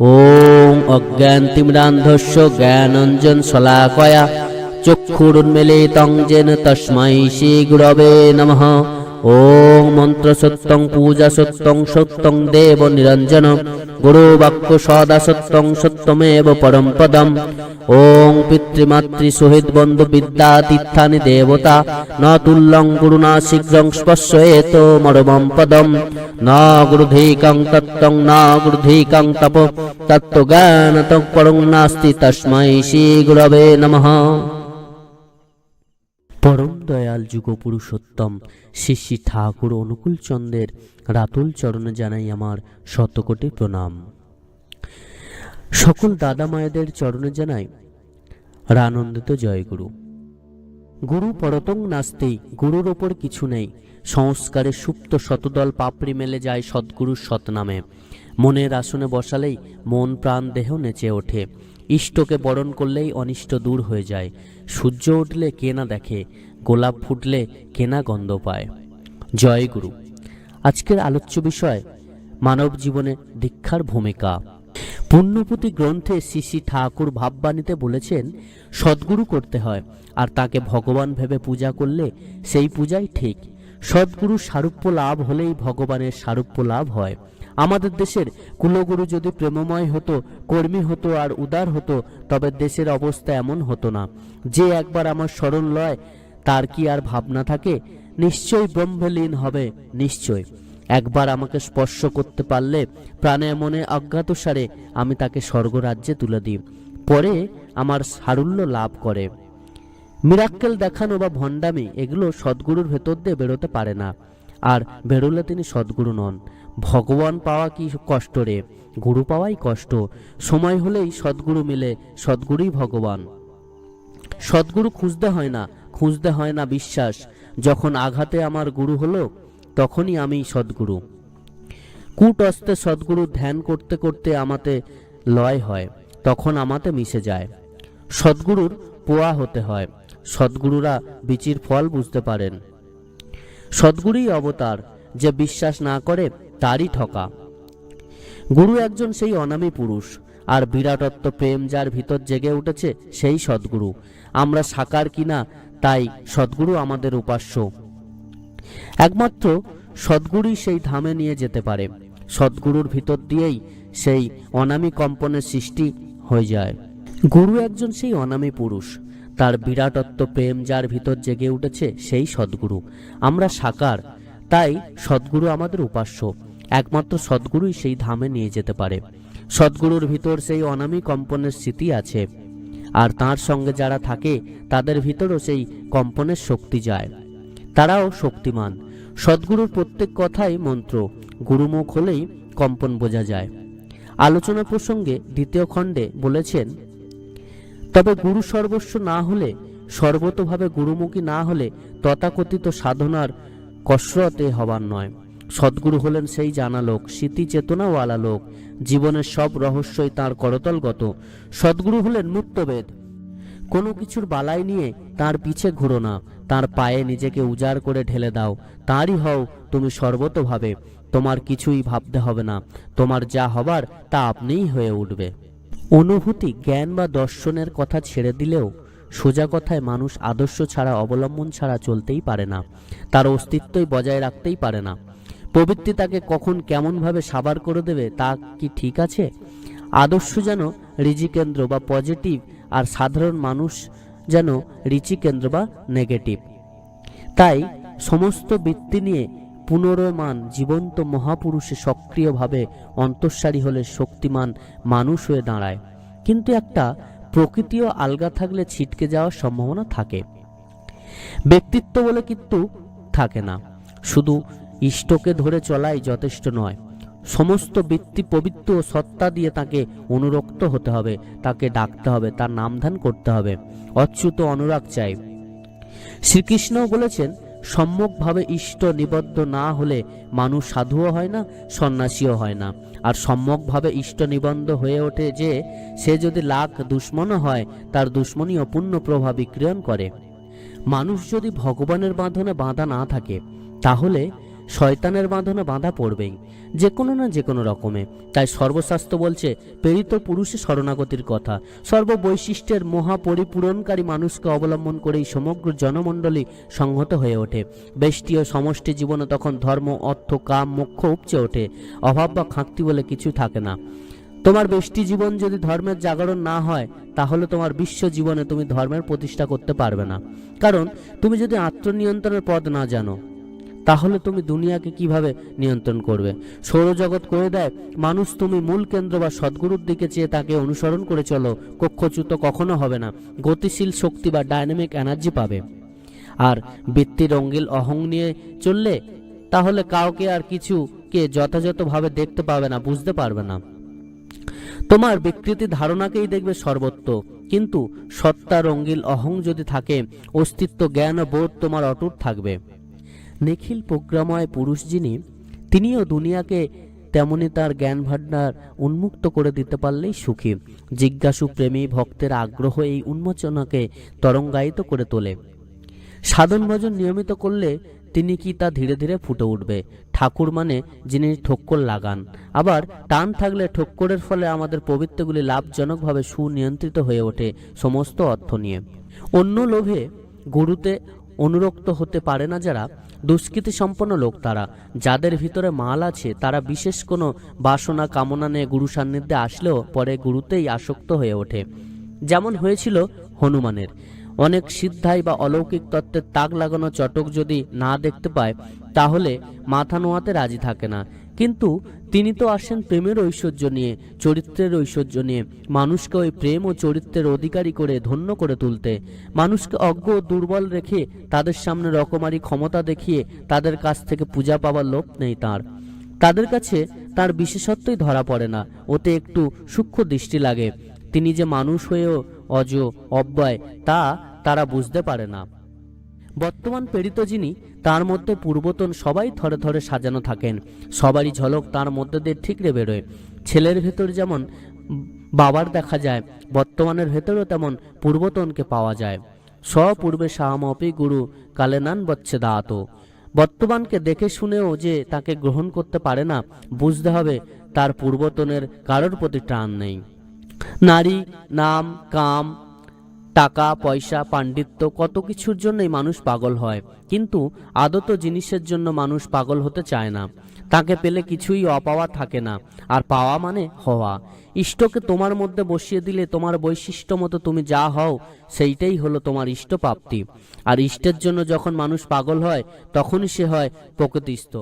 ওং অজ্ঞান্তিমিরান্ধস্য জ্ঞানঞ্জন শলাকয়া চক্ষুরুন্মিলিতং যেন তস্मै শ্রীগুরবে নমঃ। ওং মন্ত্র সত্যং পূজা সত্যং সত্যং দেব নিরঞ্জন গুরু বাক্য সদা সত্যং সত্যমেব পরম পদম। ওং পিতৃমাতৃ সহিত বন্ধু বিদ্যা তীর্থানি দেবতা, ন তুল্যং গুরুণা শীঘ্রং স্পর্শয়েত মরমম পদম। ন গুরুধীকং তত্ত্বং, ন গুরুধীকং তপ, তত্ত্বজ্ঞানতং পরং নাস্তি তস্मै শ্রী গুরবে নমঃ। পরম দয়াল যুগ পুরুষোত্তম শ্রী শ্রী ঠাকুর অনুকূল চন্দ্রের রাতুল চরণে জানাই আমার শতকোটি প্রণাম। সকল দাদা মায়েদের চরণে জানাই রানন্দিত জয়গুরু। গুরু পরতং নাস্তি, গুরুর ওপর কিছু নেই। সংস্কারে সুপ্ত শতদল পাপড়ি মেলে যায় সদ্গুরুর সতনামে মনের আসনে বসালেই মন প্রাণ দেহ নেচে ওঠে। ইষ্টকে বরণ করলেই অনিষ্ট দূর হয়ে যায়। সূর্য উঠলে কে না দেখে গোলাপ ফুটলে কেনা গন্ধ পায়। জয় গুরু। আজকের আলোচ্য বিষয়, মানব জীবনে দীক্ষার ভূমিকা। পুণ্যপুতি গ্রন্থে শ্রী শ্রী ঠাকুর ভাববাণীতে বলেছেন, সদ্গুরু করতে হয়, আর তাকে ভগবান ভেবে পূজা করলে সেই পূজাই ঠিক। সদ্গুরু সারূপ্য লাভ হলেই ভগবানের সারূপ্য লাভ হয়। আমাদের দেশের কুলগুরু যদি প্রেমময় হতো, কর্মী হতো আর উদার হতো, তবে দেশের অবস্থা এমন হতো না। যে একবার আমার স্মরণ লয় তার কি আর ভাবনা থাকে? নিশ্চয়ই ব্রহ্মলীন হবে, নিশ্চয়। একবার আমাকে স্পর্শ করতে পারলে প্রাণে মনে অজ্ঞাতসারে আমি তাকে স্বর্গরাজ্যে তুলে দিই। পরে আমার সারুল্য লাভ করে। মিরাক্কেল দেখানো বা ভণ্ডামি, এগুলো সদ্গুরুর ভেতর দিয়ে বেরোতে পারে না। আর বেরোলে তিনি সদ্গুরু নন। ভগবান পাওয়া কি কষ্ট রে? গুরু পাওয়াই কষ্ট। সময় হলেই সদ্গুরু মিলে, সদ্গুরুই ভগবান। সদ্গুরু খুঁজতে হয় না খুঁজতে হয় না বিশ্বাস। যখন আঘাতে আমার গুরু হলো, তখনই আমি সদ্গুরু। কূট অস্তে সদ্গুরু ধ্যান করতে করতে আমাতে লয় হয়, তখন আমাতে মিশে যায়। সদ্গুরুর পোয়া হতে হয়, সদ্গুরুরা বিচির ফল বুঝতে পারেন। সদ্গুরুই অবতার, যে বিশ্বাস না করে তারই ঠকা। গুরু একজন সেই অনামী পুরুষ, আর বিরাটত্ব প্রেম যার ভিতর জেগে উঠেছে সেই সদ্গুরু। আমরা সাকার কিনা তাই সদ্গুরু আমাদের উপাস্য। একমাত্র সদ্গুরুই সেই ধামে নিয়ে যেতে পারে। সদ্গুরুর ভিতর দিয়েই সেই অনামী কম্পনের সৃষ্টি হয়ে যায়। গুরু একজন সেই অনামী পুরুষ। তার বিরাটত্ব, প্রেম যার ভিতর জেগে উঠেছে সেই সদ্গুরু। আমরা সাকার, তাই সদ্গুরু আমাদের উপাস্য। একমাত্র সদ্গুরুই সেই ধামে নিয়ে যেতে পারে। সদ্গুরুর ভিতর সেই অনামী কম্পনের স্মৃতি আছে। আর তার সঙ্গে যারা থাকে, তাদের ভিতরও সেই কম্পনের শক্তি যায়। তারাও শক্তিমান। সদ্গুরুর প্রত্যেক কথাই মন্ত্র। গুরুমুখ হলেই কম্পন বোঝা যায়। আলোচনা প্রসঙ্গে দ্বিতীয় খণ্ডে বলেছেন, তবে গুরু সর্বস্ব না হলে, সর্বতভাবে গুরুমুখী না হলে তথাকথিত সাধনার কসরতে হবার নয়। সদ্গুরু হলেন সেই জানা লোক স্মৃতি চেতনাওয়ালা লোক জীবনের সব রহস্যই তার করতলগত। সদ্গুরু হলেন মুক্তবেদ। কোনো কিছুর বালাই নিয়ে তার পিছে ঘুরো না। তার পায়ে নিজেকে উজাড় করে ঢেলে দাও। তারই হও তুমি সর্বতভাবে। তোমার কিছুই ভাবতে হবে না। তোমার যা হবার তা আপনিই হয়ে উঠবে। অনুভূতি, জ্ঞান বা দর্শনের কথা ছেড়ে দিলেও সোজা কথায় মানুষ আদর্শ ছাড়া, অবলম্বন ছাড়া চলতেই পারে না। তার অস্তিত্বই বজায় রাখতেই পারে না। প্রবৃত্তি তাকে কখন কেমনভাবে সাবার করে দেবে তা কি ঠিক আছে? আদর্শ যেন রিজিকেন্দ্র বা পজিটিভ আর সাধারণ মানুষ যেন রিচিকেন্দ্র বা নেগেটিভ। তাই সমস্ত বৃত্তি নিয়ে পুনরমান জীবন্ত মহাপুরুষে সক্রিয়ভাবে অন্তঃসারী হলে শক্তিমান মানুষ হয়ে দাঁড়ায়। কিন্তু একটা প্রকৃতিও আলগা থাকলে ছিটকে যাওয়ার সম্ভাবনা থাকে। ব্যক্তিত্ব বলে কিন্তু থাকে না। শুধু ইষ্টকে ধরে চলাই যথেষ্ট নয়। সমস্ত বৃত্তি পবিত্র ও সত্তা দিয়ে তাকে অনুরক্ত হতে হবে, তাকে ডাকতে হবে, তার নামধান করতে হবে। অচ্যুত অনুরাগ চাই। শ্রীকৃষ্ণও বলেছেন, সম্যকভাবে ইষ্ট নিবদ্ধ না হলে মানুষ সাধুও হয় না, সন্ন্যাসীও হয় না। আর সম্যকভাবে ইষ্ট নিবন্ধ হয়ে ওঠে যে, সে যদি লাখ দুশ্মনও হয়, তার দুশ্মনী অপূর্ণ প্রভাব বিক্রিয়ন করে। মানুষ যদি ভগবানের বাঁধনে বাঁধা না থাকে, তাহলে শয়তানের বাঁধনে বাঁধা পড়বেই যে কোনো না যে কোনো রকমে। তাই সর্বশাস্ত্র বলছে, প্রেরিত পুরুষে শরণাগতির কথা। সর্ববৈশিষ্ট্যের মহাপরিপূরণকারী মানুষকে অবলম্বন করেই সমগ্র জনমণ্ডলী সংহত হয়ে ওঠে। বেষ্টি ও সমষ্টি জীবনে তখন ধর্ম, অর্থ, কাম, মোক্ষ উপচে ওঠে। অভাব বা খাঁকতি বলে কিছু থাকে না। তোমার বেষ্টি জীবন যদি ধর্মের জাগরণ না হয়, তাহলে তোমার বিশ্ব জীবনে তুমি ধর্মের প্রতিষ্ঠা করতে পারবে না। কারণ, তুমি যদি আত্মনিয়ন্ত্রণের পদ না জানো তাহলে তুমি দুনিয়াকে কীভাবে নিয়ন্ত্রণ করবে? সৌরজগৎ করে দেয়, মানুষ তুমি মূল কেন্দ্র বা সদ্গুরুর দিকে চেয়ে তাকে অনুসরণ করে চলো, কক্ষচ্যুত কখনো হবে না, গতিশীল শক্তি বা ডায়নামিক এনার্জি পাবে। আর বৃত্তি রঙ্গিল অহং নিয়ে চললে, তাহলে কাউকে আর কিছুকে যথাযথভাবে দেখতে পাবে না, বুঝতে পারবে না। তোমার বিকৃতি ধারণাকেই দেখবে সর্বত্র, কিন্তু সত্তা রঙ্গিল অহং যদি থাকে, অস্তিত্ব, জ্ঞান ও বোধ তোমার অটুট থাকবে। নিখিল প্রজ্ঞাময় পুরুষ যিনি, তিনিও দুনিয়াকে তেমনি তার জ্ঞান ভাণ্ডার উন্মুক্ত করে দিতে পারলেই সুখী। জিজ্ঞাসু প্রেমী ভক্তের আগ্রহ এই উন্মোচনাকে তরঙ্গায়িত করে তোলে। সাধন ভজন নিয়মিত করলে তিনি কি তা ধীরে ধীরে ফুটে উঠবে? ঠাকুর মানে যিনি ঠক্কর লাগান। আবার টান থাকলে ঠক্করের ফলে আমাদের পবিত্রগুলি লাভজনকভাবে সুনিয়ন্ত্রিত হয়ে ওঠে সমস্ত অর্থ নিয়ে। অন্য লোভে গুরুতে অনুরক্ত হতে পারে না যারা দুষ্কৃতি সম্পন্ন লোক তারা। যাদের ভিতরে মাল আছে, তারা বিশেষ কোনো বাসনা কামনা নিয়ে গুরু সান্নিধ্যে আসলেও পরে গুরুতেই আসক্ত হয়ে ওঠে। যেমন হয়েছিল হনুমানের। অনেক সিদ্ধাই বা অলৌকিক তত্ত্বের তাক লাগানো চটক যদি না দেখতে পায়, তাহলে মাথা নোয়াতে রাজি থাকে না। কিন্তু তিনি তো আসেন প্রেমের ঐশ্বর্য নিয়ে, চরিত্রের ঐশ্বর্য নিয়ে। মানুষকে ওই প্রেম ও চরিত্রের অধিকারী করে, ধন্য করে তুলতে। মানুষকে অজ্ঞ দুর্বল রেখে তাদের সামনে রকমারি ক্ষমতা দেখিয়ে তাদের কাছ থেকে পূজা পাওয়ার লোভ নেই তার। তাদের কাছে তার বিশেষত্বই ধরা পড়ে না, ওতে একটু সূক্ষ্ম দৃষ্টি লাগে। তিনি যে মানুষ হয়েও অজ অব্যয়, তা তারা বুঝতে পারে না। বর্তমান প্রেরিত যিনি, তার মধ্যে পূর্বতন সবাই থরে থরে সাজানো থাকেন। সবারই ঝলক তার মধ্যে দিয়ে ঠিকরে বেরোয় ছেলের ভেতর যেমন বাবার দেখা যায়, বর্তমানের ভেতরেও তেমন পূর্বতনকে পাওয়া যায়। স্বপূর্বে সাহামপি গুরু কালেনান বচ্ছে দাঁত। বর্তমানকে দেখে শুনেও যে তাকে গ্রহণ করতে পারে না, বুঝতে হবে তার পূর্বতনের কারোর প্রতি টান নেই। নারী, নাম, কাম টাকা, পয়সা, পাণ্ডিত্য কত কিছুর জন্যই মানুষ পাগল হয়। কিন্তু আদত জিনিসের জন্য মানুষ পাগল হতে চায় না। তাকে পেলে কিছুই অপাওয়া থাকে না। আর পাওয়া মানে হওয়া। ইষ্টকে তোমার মধ্যে বসিয়ে দিলে তোমার বৈশিষ্ট্য মতো তুমি যা হও, সেইটাই হলো তোমার ইষ্টপ্রাপ্তি। আর ইষ্টের জন্য যখন মানুষ পাগল হয়, তখনই সে হয় প্রকৃতিস্থ।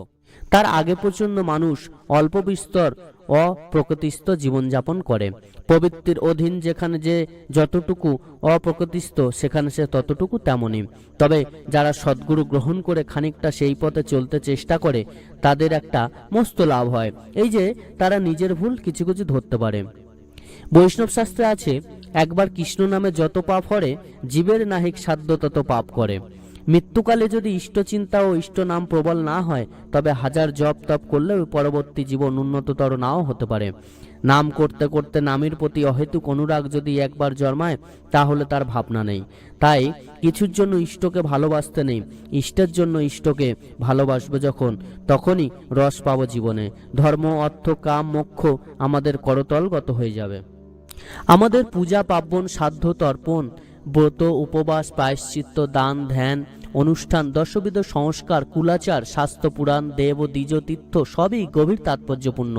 তার আগে পর্যন্ত মানুষ অল্প বিস্তর অপ্রকৃতিস্থ জীবনযাপন করে। প্রবৃত্তির অধীন যেখানে যে যতটুকু অপ্রকৃতিস্থ, সেখানে সে ততটুকু তেমনই। তবে যারা সদ্গুরু গ্রহণ করে খানিকটা সেই পথে চলতে চেষ্টা করে, তাদের একটা মস্ত লাভ হয়। এই যে তারা নিজের ভুল কিছু কিছু ধরতে পারে। বৈষ্ণব শাস্ত্রে আছে, একবার কৃষ্ণ নামে যত পাপ হরে, জীবের নাহিক সাধ্য তত পাপ করে। মৃত্যুকালে যদি ইষ্টচিন্তা ও ইষ্ট নাম প্রবল না হয়, তবে হাজার জপ তপ করলেও পরবর্তী জীবন উন্নততর নাও হতে পারে। নাম করতে করতে নামের প্রতি অহেতুক অনুরাগ যদি একবার জন্মায়, তাহলে তার ভাবনা নেই। তাই কিছুর জন্য ইষ্টকে ভালোবাসতে নেই। ইষ্টের জন্য ইষ্টকে ভালোবাসবে যখন, তখনই রস পাবো জীবনে। ধর্ম, অর্থ, কাম, মোক্ষ আমাদের করতলগত হয়ে যাবে। আমাদের পূজা, পার্বণ, সাধ্য, তর্পণ ব্রত, উপবাস, প্রায়শ্চিত্ত, দান, ধ্যান, অনুষ্ঠান দশবিধ সংস্কার, কুলাচার, শাস্ত্র পুরাণ, দেব, দ্বিজ, তীর্থ, সবই গভীর তাৎপর্যপূর্ণ।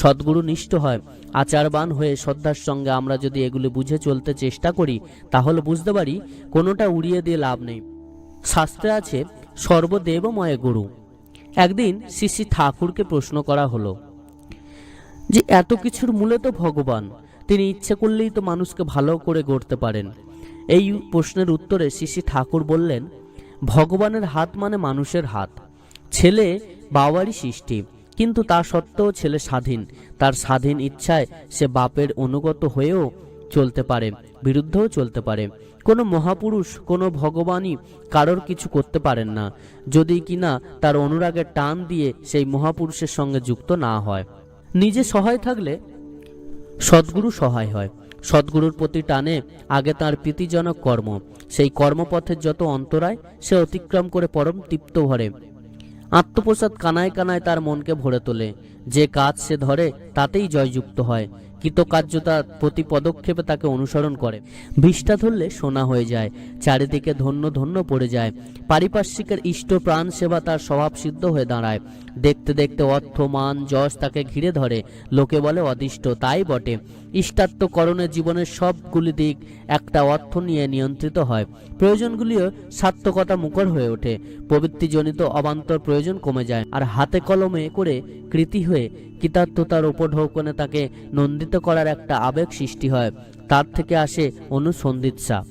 সদ্গুরু নিষ্ঠ হয়। আচারবান হয়ে শ্রদ্ধার সঙ্গে আমরা যদি এগুলি বুঝে চলতে চেষ্টা করি, তাহলে বুঝতে পারি কোনোটা উড়িয়ে দিয়ে লাভ নেই। শাস্ত্রে আছে, সর্বদেবময় গুরু। একদিন শ্রী শ্রী ঠাকুরকে প্রশ্ন করা হলো, যে এত কিছুর মূলে তো ভগবান, তিনি ইচ্ছে করলেই তো মানুষকে ভালো করে গড়তে পারেন। এই প্রশ্নের উত্তরে শ্রী ঠাকুর বললেন, ভগবানের হাত মানে মানুষের হাত। ছেলে বাবারই সৃষ্টি, কিন্তু তা সত্ত্বেও ছেলে স্বাধীন। তার স্বাধীন ইচ্ছায় সে বাপের অনুগত হয়েও চলতে পারে, বিরুদ্ধেও চলতে পারে। কোনো মহাপুরুষ, কোনো ভগবানই কারোর কিছু করতে পারেন না। যদি কিনা তার অনুরাগের টান দিয়ে সেই মহাপুরুষের সঙ্গে যুক্ত না হয়। নিজে সহায় থাকলে সদ্গুরু সহায় হয়। সদ্গুরুর প্রতি টানে আগে তার প্রীতিজনক কর্ম। সেই কর্মপথের যত অন্তরায় সে অতিক্রম করে পরম তৃপ্ত ভরে। আত্মপ্রসাদ কানায় কানায় তার মনকে ভরে তোলে। যে কাজ সে ধরে, তাতেই জয়যুক্ত হয়। কৃতকার্যতা প্রতি পদক্ষেপে তাকে অনুসরণ করে। বিষটা ধরলে সোনা হয়ে যায়, চারিদিকে ধন্য ধন্য পড়ে যায়। পারিপার্শ্বিকের ইষ্ট প্রাণ সেবা তার স্বভাব সিদ্ধ হয়ে দাঁড়ায়। দেখতে দেখতে অর্থ মান যশ তাকে ঘিরে ধরে। লোকে বলে, অদিষ্ট, তাই বটে। ইষ্টাত্মকরণের জীবনের সবগুলি দিক একটা অর্থ নিয়ে নিয়ন্ত্রিত হয়। প্রয়োজনগুলিও সার্থকতা মুখর হয়ে ওঠে। প্রবৃত্তিজনিত অবান্তর প্রয়োজন কমে যায় আর হাতে কলমে করে কৃতি হয়ে কৃতার্থতার উপর ঢৌকনে তাকে নন্দিত করার একটা আবেগ সৃষ্টি হয়। তার থেকে আসে অনুসন্ধিৎসা।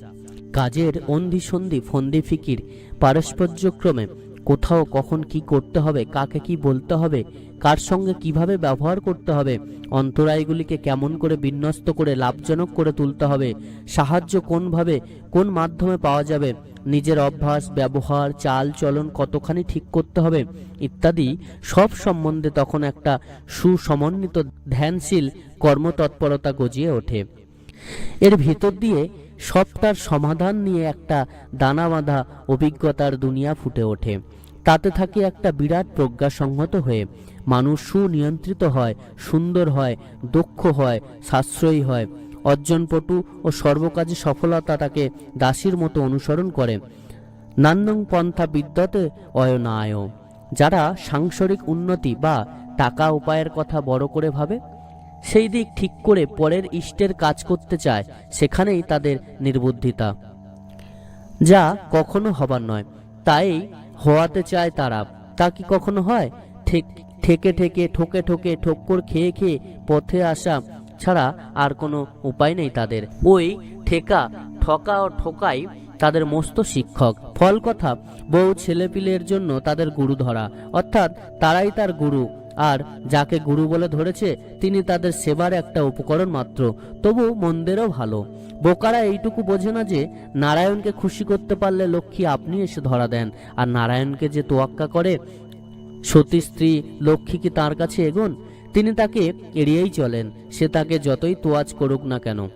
কাজের অন্ধি সন্ধি ফন্দি ফিকির পারস্পর্যক্রমে কোথাও কখন কি করতে হবে, কাকে কি বলতে হবে, কার সঙ্গে কীভাবে ব্যবহার করতে হবে, অন্তরায়গুলিকে কেমন করে বিন্যস্ত করে লাভজনক করে তুলতে হবে, সাহায্য কোনভাবে, কোন মাধ্যমে পাওয়া যাবে, নিজের অভ্যাস, ব্যবহার, চাল চলন কতখানি ঠিক করতে হবে, ইত্যাদি সব সম্বন্ধে তখন একটা সুসমন্বিত ধ্যানশীল কর্মতৎপরতা গজিয়ে ওঠে। এর ভিতর দিয়ে সবটার সমাধান নিয়ে একটা দানা বাঁধা অভিজ্ঞতার দুনিয়া ফুটে ওঠে। তাতে থাকে একটা বিরাট প্রজ্ঞাসংহত হয়ে। মানুষ সুনিয়ন্ত্রিত হয়, সুন্দর হয়, দক্ষ হয়, সাশ্রয়ী হয়। অর্জনপটু ও সর্বকাজে সফলতা তাকে দাসীর মতো অনুসরণ করে। নান্নং পন্থা বিদ্যতে অয়নায়। যারা সাংসারিক উন্নতি বা টাকা উপায়ের কথা বড় করে ভাবে সেই দিক ঠিক করে পরের ইষ্টের কাজ করতে চায়, সেখানেই তাদের নির্বুদ্ধিতা। যা কখনো হবার নয়, তাই হওয়াতে চায় তারা। তা কি কখনো হয়? ঠিক, ঠেকে ঠেকে, ঠোকে ঠোকে, ঠোক্কর খেয়ে খেয়ে পথে আসা ছাড়া আর কোনো উপায় নেই তাদের। ওই ঠেকা, ঠকা ও ঠোকাই তাদের মস্ত শিক্ষক। ফল কথা, বউ ছেলেপিলের জন্য তাদের গুরু ধরা অর্থাৎ তারাই তার গুরু। আর যাকে গুরু বলে ধরেছে, তিনি তাদের সেবার একটা উপকরণ মাত্র। তবু মন্দেরও ভালো। বোকারা এইটুকু বোঝে না যে, নারায়ণকে খুশি করতে পারলে লক্ষ্মী আপনি এসে ধরা দেন। আর নারায়ণকে যে তোয়াক্কা করে, সতী স্ত্রী লক্ষ্মী কি তার কাছে এগোন? তিনি তাকে এড়িয়েই চলেন। সে তাকে যতই তোয়াজ করুক না কেন।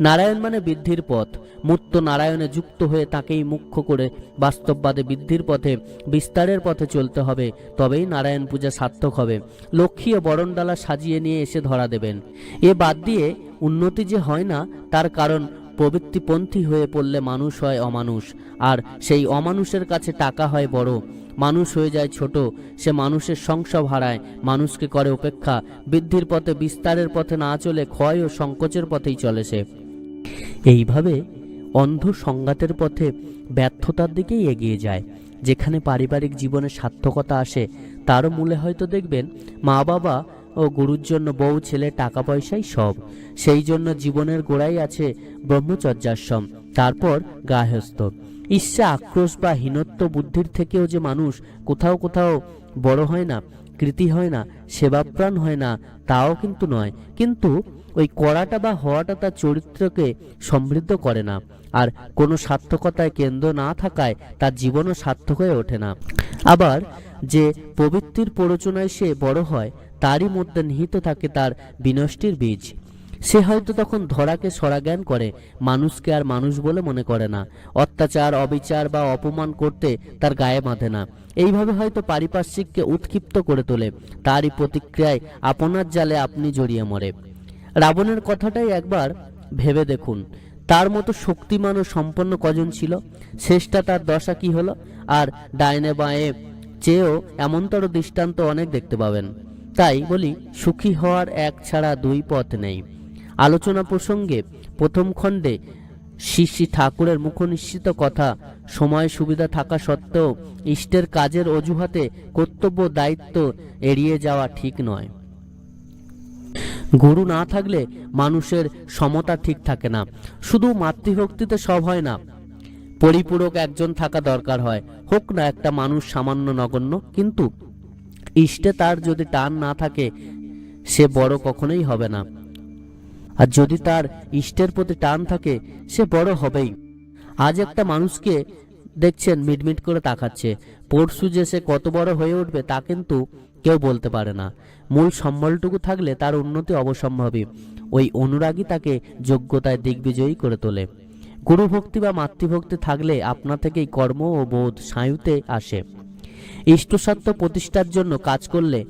নারায়ণ মানে বৃদ্ধির পথ। মূর্ত নারায়ণে যুক্ত হয়ে তাকেই মুখ্য করে বাস্তববাদে বৃদ্ধির পথে, বিস্তারের পথে চলতে হবে। তবেই নারায়ণ পূজা সার্থক হবে। লক্ষ্মী ও বরণডালা সাজিয়ে নিয়ে এসে ধরা দেবেন। এ বাদ দিয়ে উন্নতি যে হয় না, তার কারণ প্রবৃত্তিপন্থী হয়ে পড়লে মানুষ হয় অমানুষ। আর সেই অমানুষের কাছে টাকা হয় বড়। মানুষ হয়ে যায় ছোট। সে মানুষের সংসার হারায়। মানুষকে করে উপেক্ষা। বৃদ্ধির পথে, বিস্তারের পথে না চলে ক্ষয় ও সংকোচের পথেই চলে সে। এইভাবে অন্ধ সংঘাতের পথে ব্যর্থতার দিকেই এগিয়ে যায়। যেখানে পারিবারিক জীবনে সার্থকতা আসে তারও মূলে হয়তো দেখবেন মা বাবা ও গুরুর জন্য বউ, ছেলে, টাকা পয়সাই সব। সেই জন্য জীবনের গোড়াই আছে ব্রহ্মচর্যাশ্রম, তারপর গায়হস্থ ঈর্ষা আক্রোশ বা হীনত্ব বুদ্ধির থেকেও যে মানুষ কোথাও কোথাও বড় হয় না, কৃতি হয় না, সেবাপ্রাণ হয় না, তাও কিন্তু নয়। কিন্তু ওই করাটা বা হওয়াটা তার চরিত্রকে সমৃদ্ধ করে না। আর কোনো সার্থকতায় কেন্দ্র না থাকায় তার জীবনও সার্থক হয়ে ওঠে না। আবার যে প্রবৃত্তির প্ররোচনায় সে বড় হয়, তারই মধ্যে নিহিত থাকে তার বিনষ্টির বীজ। সে হয়তো তখন ধরাকে সরাজ্ঞান করে, মানুষকে আর মানুষ বলে মনে করে না। অত্যাচার, অবিচার বা অপমান করতে তার গায়ে বাঁধে না। এইভাবে হয়তো পারিপার্শ্বিককে উৎক্ষিপ্ত করে তোলে। তারই প্রতিক্রিয়ায় আপনার জালে আপনি জড়িয়ে মরে। রাবণের কথাটাই একবার ভেবে দেখুন। তার মতো শক্তিমান ও সম্পন্ন কজন ছিল? শেষটা তার দশা কি হলো? আর ডাইনে বাঁয়ে চেয়েও এমনতর দৃষ্টান্ত অনেক দেখতে পাবেন। তাই বলি, সুখী হওয়ার এক ছাড়া দুই পথ নেই। আলোচনা প্রসঙ্গে প্রথম খণ্ডে শ্রী শ্রী ঠাকুরের মুখনিশ্চিত কথা, সময় সুবিধা থাকা সত্ত্বেও ইষ্টের কাজের অজুহাতে কর্তব্য দায়িত্ব এড়িয়ে যাওয়া ঠিক নয়। গুরু না থাকলে মানুষের সমতা ঠিক থাকে না। শুধু মাতৃভক্তিতে সব হয় না, পরিপূরক একজন থাকা দরকার হয়। হোক না, একটা মানুষ সামান্য নগণ্য, কিন্তু ইষ্টে তার যদি টান না থাকে, সে বড় কখনোই হবে না। আর যদি তার ইষ্টের প্রতি টান থাকে, সে বড় হবেই। আজ একটা মানুষকে দেখছেন, মিটমিট করে তাকাচ্ছে। পরশু যে সে কত বড় হয়ে উঠবে, তা কিন্তু কেউ বলতে পারে না। মূল সম্বলটুকু থাকলে তার উন্নতি অবসম্ভাবী। ওই অনুরাগী তাকে যোগ্যতায় দিগ্বিজয়ী করে তোলে। গুরুভক্তি বা মাতৃভক্তি থাকলে আপনা থেকেই কর্ম ও বোধ সায়ুতে আসে। ইষ্টসত্য প্রতিষ্ঠার জন্য কাজ করলে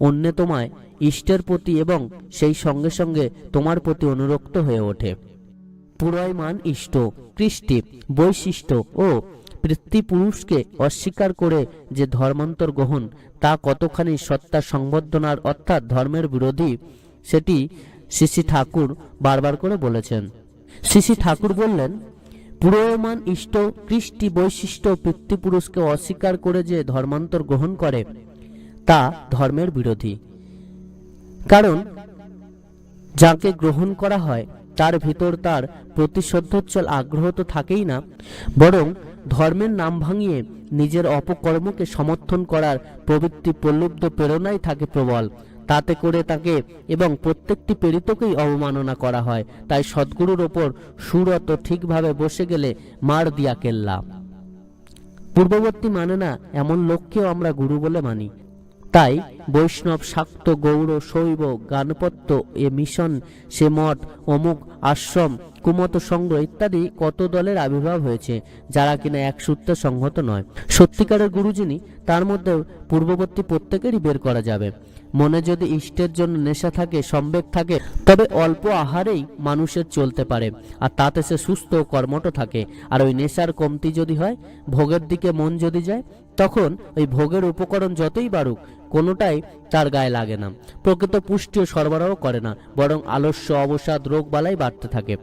অন্যে তোমায় ইষ্টের প্রতি এবং সেই সঙ্গে সঙ্গে তোমার প্রতি অনুরক্ত হয়ে ওঠে। পুরয়মান ইষ্ট, কৃষ্টি, বৈশিষ্ট্য ও পিতৃপুরুষকে অস্বীকার করে যে ধর্মান্তর গ্রহণ, তা কতখানি সত্তা সংবর্ধনার অর্থাৎ ধর্মের বিরোধী, সেটি শ্রী ঠাকুর বারবার করে বলেছেন। শ্রী ঠাকুর বললেন পুরয়মান ইষ্ট কৃষ্টি বৈশিষ্ট্য পিতৃপুরুষকে অস্বীকার করে যে ধর্মান্তর গ্রহণ করে, তা ধর্মের বিরোধী। কারণ, যাকে গ্রহণ করা হয়, তার ভিতর তার প্রতিশোধোচ্ছল আগ্রহ তো থাকেই না, বরং ধর্মের নাম ভাঙিয়ে নিজের অপকর্মকে সমর্থন করার প্রবৃত্তি প্রলুব্ধ প্রেরণাই থাকে প্রবল। তাতে করে তাকে এবং প্রত্যেকটি প্রেরিতকেই অবমাননা করা হয়। তাই সদ্গুরুর ওপর সুরত ঠিকভাবে বসে গেলে মার দিয়া কেল্লা। পূর্ববর্তী মানে না, এমন লোককেও আমরা গুরু বলে মানি। তাই বৈষ্ণব শাক্ত গৌড় শৈব গানপত্য এ মিশন, সে মঠ, অমুক আশ্রম, কুমত সংঘ ইত্যাদি কত দলের আবির্ভাব হয়েছে, যারা কিনা এক সূত্রে সংহত নয়। সত্যিকারের গুরু যিনি তার মধ্যে পূর্ববর্তী প্রত্যেকেরই বের করা যাবে। মনে যদি ইষ্টের জন্য নেশা থাকে, সম্বেগ থাকে, তবে অল্প আহারেই মানুষের চলতে পারে, আর তাতে সে সুস্থ ও কর্মঠ থাকে। আর ওই নেশার কমতি যদি হয়, ভোগের দিকে মন যদি যায় তখন ওই ভোগের উপকরণ যতই বাড়ুক, কোনোটাই তার গায়ে লাগে না। প্রকৃত পুষ্টিও সরবরাহ করে না, বরং আলস্য, অবসাদ, রোগ বালাই বাড়তে থাকে।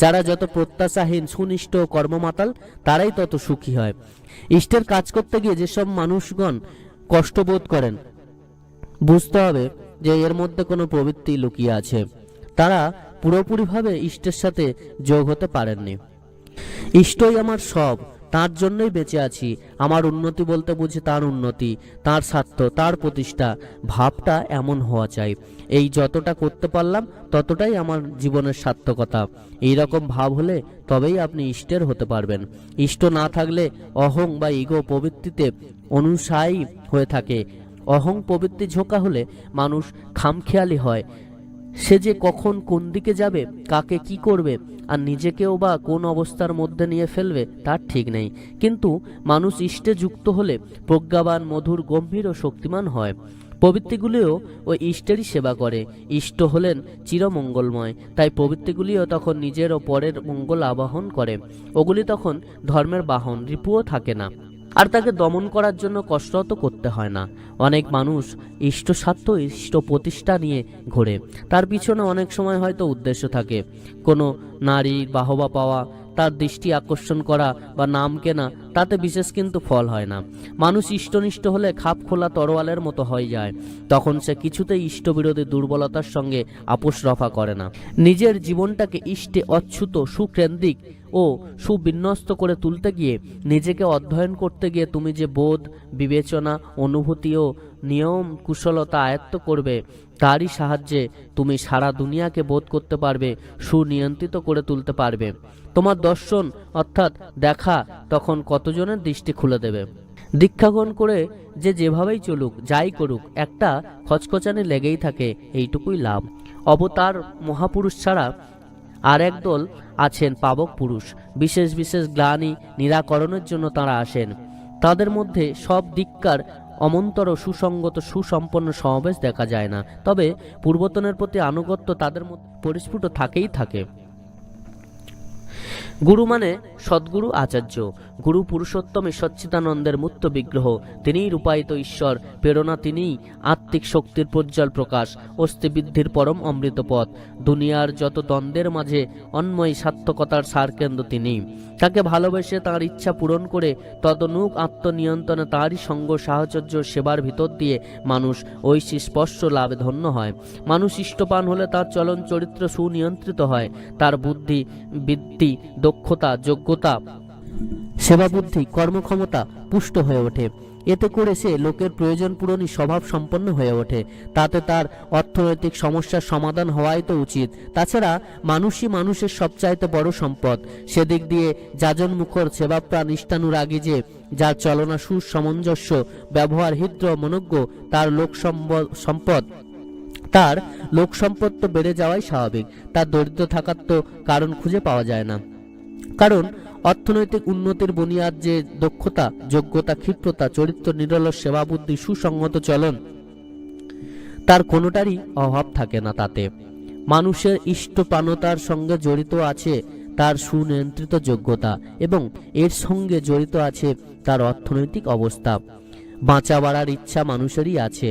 যারা যত প্রত্যাশাহীন, সুনিষ্ঠ ও কর্মমাতাল, তারাই তত সুখী হয়। ইষ্টের কাজ করতে গিয়ে যেসব মানুষগণ কষ্টবোধ করেন, বুঝতে হবে যে এর মধ্যে কোনো প্রবৃত্তি লুকিয়ে আছে। তারা পুরোপুরিভাবে ইষ্টের সাথে যোগ হতে পারেননি। ইষ্টই আমার সব তার জন্যই বেঁচে আছি। আমার উন্নতি বলতে বুঝি তার উন্নতি, তার স্বার্থ, তার প্রতিষ্ঠা। ভাবটা এমন হওয়া চাই। এই যতটা করতে পারলাম, ততটাই আমার জীবনের সার্থকতা। এইরকম ভাব হলে তবেই আপনি ইষ্টের হতে পারবেন। ইষ্ট না থাকলে অহং বা ইগো প্রবৃত্তিতে অনুসায়ী হয়ে থাকে। অহং প্রবৃত্তি ঝোঁকা হলে মানুষ খামখেয়ালি হয়। সে যে কখন কোন দিকে যাবে, কাকে কি করবে আর নিজেকেও বা কোন অবস্থার মধ্যে নিয়ে ফেলবে, তার ঠিক নেই। কিন্তু মানুষ ইষ্টে যুক্ত হলে প্রজ্ঞাবান, মধুর, গম্ভীর ও শক্তিমান হয়। প্রবৃত্তিগুলিও ওই ইষ্টেরই সেবা করে। ইষ্ট হলেন চিরমঙ্গলময়, তাই প্রবৃত্তিগুলিও তখন নিজের ও পরের মঙ্গল আবাহন করে। ওগুলি তখন ধর্মের বাহন, রিপুও থাকে না। আর তাকে দমন করার জন্য কষ্ট করতে হয় না। অনেক মানুষ ইষ্ট স্বার্থ ইষ্ট প্রতিষ্ঠা নিয়ে ঘোরে। তার পিছনে অনেক সময় হয়তো উদ্দেশ্য থাকে। কোনো নারীর বাহবা পাওয়া, তার দৃষ্টি আকর্ষণ করা বা নাম কেনা, তাতে বিশেষ কিন্তু ফল হয় না। মানুষ ইষ্টনিষ্ট হলে খাপ খোলা তরোয়ালের মতো হয়ে যায়। তখন সে কিছুতেই ইষ্টবিরোধী দুর্বলতার সঙ্গে আপোষ রফা করে না। নিজের জীবনটাকে ইষ্টে অচ্ছুত, সুকেন্দ্রিক ও সুবিন্যস্ত করে তুলতে গিয়ে নিজেকে অধ্যয়ন করতে গিয়ে তুমি যে বোধ, বিবেচনা, অনুভূতি ও নিয়ম কুশলতা আয়ত্ত করবে, তারই সাহায্যে তুমি সারা দুনিয়াকে বোধ করতে পারবে, সুনিয়ন্ত্রিত করে তুলতে পারবে। তোমার দর্শন অর্থাৎ দেখা তখন কতজনের দৃষ্টি খুলে দেবে? দীক্ষা গ্রহণ করে যে যেভাবেই চলুক, যাই করুক, একটা খচখচানি লেগেই থাকে, এইটুকুই লাভ। অবতার মহাপুরুষ ছাড়া আর একদল আছেন পাবক পুরুষ। বিশেষ বিশেষ গ্লানি নিরাকরণের জন্য তারা আসেন। তাদের মধ্যে সব দিককার অমন্তর সুসঙ্গত সুসম্পন্ন সমাবেশ দেখা যায় না। তবে পূর্বতনের প্রতি আনুগত্য তাদের মধ্যে পরিস্ফুট থাকেই থাকে। গুরু মানে সদ্গুরু আচার্য। গুরু পুরুষোত্তমে সচ্চিদানন্দের মূর্ত বিগ্রহ। তিনিই রূপায়িত ঈশ্বর। প্রেরণা তিনিই। আত্মিক শক্তির প্রজ্জ্বল প্রকাশ। অস্থিবৃদ্ধির পরম অমৃত পথ। দুনিয়ার যত দ্বন্দ্বের মাঝে অন্ময় সার্থকতার সারকেন্দ্র তিনি। তাকে ভালোবেসে তার ইচ্ছা পূরণ করে তদনুক আত্মনিয়ন্ত্রণে তারই সঙ্গ সাহচর্য সেবার ভিতর দিয়ে মানুষ ঐশী স্পর্শ লাভে ধন্য হয়। মানুষ ইষ্টপান হলে তার চলন চরিত্র সুনিয়ন্ত্রিত হয়। তার বুদ্ধি, বৃদ্ধি দক্ষতা, যোগ্যতা সেবা বুদ্ধি কর্মক্ষমতা পুষ্ট হয়ে ওঠে। এতে করে সে লোকের প্রয়োজন পূরণই স্বভাব সম্পন্ন হয়ে ওঠে। তাতে তার অর্থনৈতিক সমস্যার সমাধান হওয়াই তো উচিত। তাছাড়া মানুষই মানুষের সবচাইতে বড় সম্পদ। সেদিক দিয়ে যাজন মুখর সেবাপ্রাণ ইষ্টানুরাগী যে, যার চলনা সুসমঞ্জস্য, ব্যবহার হৃদ্র, মনজ্ঞ, তার লোক সম্পদ, তার লোক সম্পদ তো বেড়ে যাওয়াই স্বাভাবিক। তার দরিদ্র থাকার তো কারণ খুঁজে পাওয়া যায় না। কারণ অর্থনৈতিক উন্নতির বুনিয়াদ যে দক্ষতা, যোগ্যতা, ক্ষিপ্রতা, চরিত্র, নিরলস সেবা বুদ্ধি সুসংগত চলন, তার কোনোটারই অভাব থাকে না তাতে। মানুষের ইষ্টপ্রাণতার সঙ্গে জড়িত আছে তার সুনিয়ন্ত্রিত যোগ্যতা এবং এর সঙ্গে জড়িত আছে তার অর্থনৈতিক অবস্থা। বাঁচা বাড়ার ইচ্ছা মানুষেরই আছে।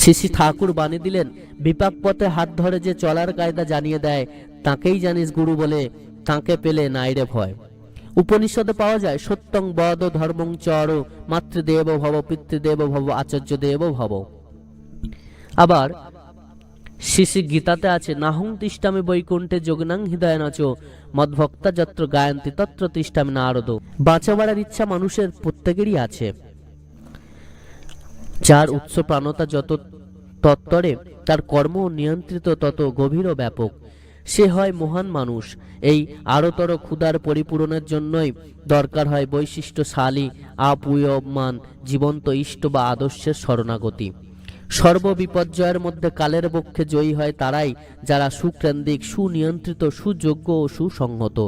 শ্রী ঠাকুর বাণী দিলেন, বিপাক পথে হাত ধরে যে চলার কায়দা জানিয়ে দেয়, তাকেই জানিস গুরু বলে তাকে পেলে নাইরে ভয়। উপনিষদে পাওয়া যায়, সত্যং বদ ধর্মং চর মাতৃদেব ভব, পিতৃদেব ভব, আচার্য দেব ভব। আবার শিশি গীতাতে আছে, নাহং তিষ্ঠামি বৈকুণ্ঠে যোগনাং হৃদয় নাচ মদভক্তা যত্র গায়ন্তি তত্র তিষ্ঠামি নারদ। বাঁচা বাড়ার ইচ্ছা মানুষের প্রত্যেকেরই আছে। যার উৎস প্রাণতা যত তত্তরে, তার কর্ম নিয়ন্ত্রিত তত গভীর ও ব্যাপক। সে হয় মহান মানুষ। এই আরতর ক্ষুধার পরিপূরণের জন্যই দরকার হয় বৈশিষ্ট্যশালী আপুয়মান জীবন্ত ইষ্ট বা আদর্শের শরণাগতি। সর্ববিপর্যয়ের মধ্যে কালের পক্ষে জয়ী হয় তারাই, যারা সুকেন্দ্রিক, সুনিয়ন্ত্রিত, সুযোগ্য ও সুসংহত।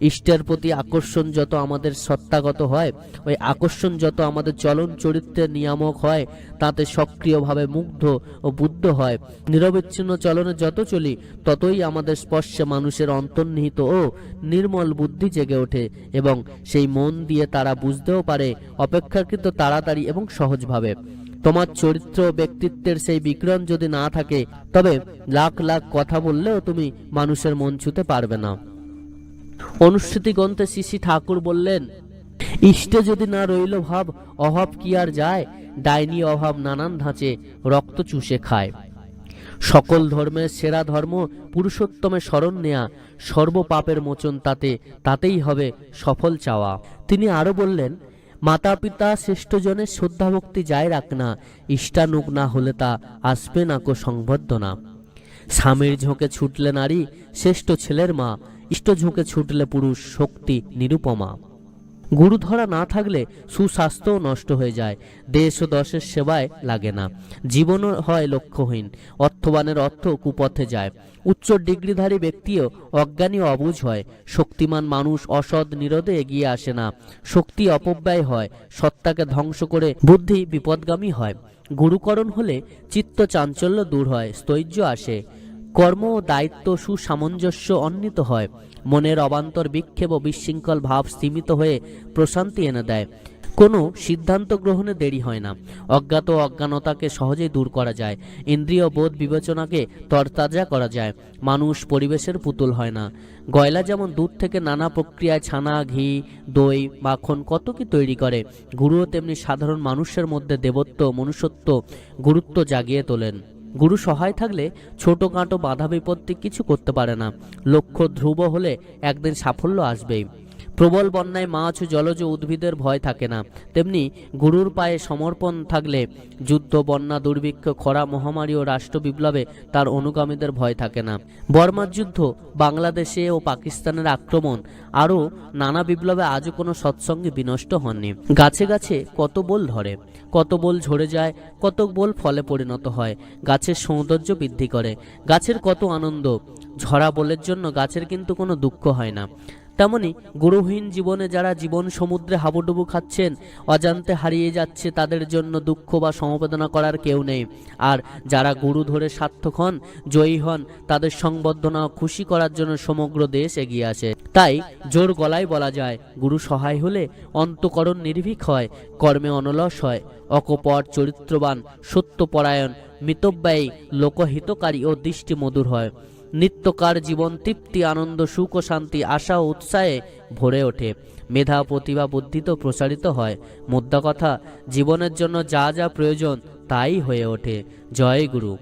ইষ্টের প্রতি আকর্ষণ যত আমাদের সত্তাগত হয়, ওই আকর্ষণ যত আমাদের চলন চরিত্রের নিয়ামক হয়, তাতে সক্রিয়ভাবে মুগ্ধ ও বুদ্ধ হয়। নিরবিচ্ছিন্ন চলনে যত চলি, ততই আমাদের স্পর্শে মানুষের অন্তর্নিহিত ও নির্মল বুদ্ধি জেগে ওঠে এবং সেই মন দিয়ে তারা বুঝতেও পারে, অপেক্ষাকৃত তাড়াতাড়ি এবং সহজভাবে। তোমার চরিত্র ব্যক্তিত্বের সেই বিক্রম যদি না থাকে, তবে লাখ লাখ কথা বললেও তুমি মানুষের মন ছুতে পারবে না। অনুষ্ঠিতি গ্রন্থে শ্রী ঠাকুর বললেন, ইষ্টে যদি না রইল ভাব, অভাব কি আর যায়? ডাইনি অভাব নানান ধাঁচে রক্ত চুষে খায়। সকল ধর্মের সেরা ধর্ম পুরুষোত্তমে স্মরণ নেয়া সর্বপাপের মোচন তাতে, তাতেই হবে সফল চাওয়া। তিনি আরও বললেন মাতা পিতা শ্রেষ্ঠজনের শ্রদ্ধাভক্তি যায় রাখ না ইষ্টানুক না হলে তা আসবে না কো সংবর্ধনা। স্বামীর ঝোঁকে ছুটলে নারী, শ্রেষ্ঠ ছেলের মা, ইষ্ট ঝোঁকে ছুটলে পুরুষ শক্তি নিরুপমা। গুরু ধরা না থাকলে সুস্বাস্থ্যও নষ্ট হয়ে যায়। দেশ ও দশের সেবায় লাগে না। জীবনও হয় লক্ষ্যহীন। অর্থবানের অর্থ কুপথে যায়। উচ্চ ডিগ্রিধারী ব্যক্তিও অজ্ঞানী অবুঝ হয়। শক্তিমান মানুষ অসৎ নিরোধে এগিয়ে আসে না। শক্তি অপব্যয় হয়। সত্তাকে ধ্বংস করে বুদ্ধি বিপদগামী হয়। গুরুকরণ হলে চিত্ত চাঞ্চল্য দূর হয়। স্থৈর্য আসে। কর্ম ও দায়িত্ব সুসামঞ্জস্য অন্বিত হয়। মনের অবান্তর বিক্ষেপ ও বিশৃঙ্খল ভাব স্তীমিত হয়ে প্রশান্তি এনে দেয়। কোনো সিদ্ধান্ত গ্রহণে দেরি হয় না। অজ্ঞাত অজ্ঞানতাকে সহজেই দূর করা যায়। ইন্দ্রিয় বোধ বিবেচনাকে তরতাজা করা যায়। মানুষ পরিবেশের পুতুল হয় না। গয়লা যেমন দুধ থেকে নানা প্রক্রিয়ায় ছানা, ঘি, দই, মাখন কত কি তৈরি করে, গুরুও তেমনি সাধারণ মানুষের মধ্যে দেবত্ব মনুষ্যত্ব গুরুত্ব জাগিয়ে তোলেন। গুরু সহায় থাকলে ছোটখাটো বাধা বিপত্তি কিছু করতে পারে না। লক্ষ্য ধ্রুব হলে একদিন সাফল্য আসবেই। প্রবল বন্যায় মাছ জলজ উদ্ভিদের ভয় থাকে না। তেমনি গুরুর পায়ে সমর্পণ থাকলে যুদ্ধ, বন্যা, দুর্ভিক্ষ, খরা, মহামারী ও রাষ্ট্র বিপ্লবে তার অনুগামীদের ভয় থাকে না। বর্মার যুদ্ধ, বাংলাদেশে ও পাকিস্তানের আক্রমণ, আরও নানা বিপ্লবে আজও কোনো সৎসঙ্গে বিনষ্ট হননি। গাছে গাছে কত বোল ধরে। কত বোল ঝরে যায়, কত বোল ফলে পরিণত হয়, গাছের সৌন্দর্য বৃদ্ধি করে, গাছের কত আনন্দ। ঝরা বোলের জন্য গাছের কিন্তু কোনো দুঃখ হয় না। তেমনি গুরুহীন জীবনে যারা জীবন সমুদ্রে হাবুডুবু খাচ্ছেন, অজান্তে হারিয়ে যাচ্ছে তাদের জন্য দুঃখ বা সমবেদনা করার কেউ নেই। আর যারা গুরু ধরে সার্থক হন, জয়ী হন, তাদের সংবর্ধনা খুশি করার জন্য সমগ্র দেশ এগিয়ে আসে। তাই জোর গলায় বলা যায়, গুরু সহায় হলে অন্তকরণ নির্ভীক হয়, কর্মে অনলস হয়, অকপট, চরিত্রবান, সত্যপরায়ণ, মিতব্যয়ী, লোকহিতকারী ও দৃষ্টি মধুর হয়। নিত্যকার জীবন, তৃপ্তি, আনন্দ, সুখ ও শান্তি, আশা ও উৎসাহে ভরে ওঠে। মেধা, প্রতিভা, বুদ্ধি তো প্রসারিত হয়। মোদ্দা কথা, জীবনের জন্য যা যা প্রয়োজন, তাই হয়ে ওঠে। জয় গুরু।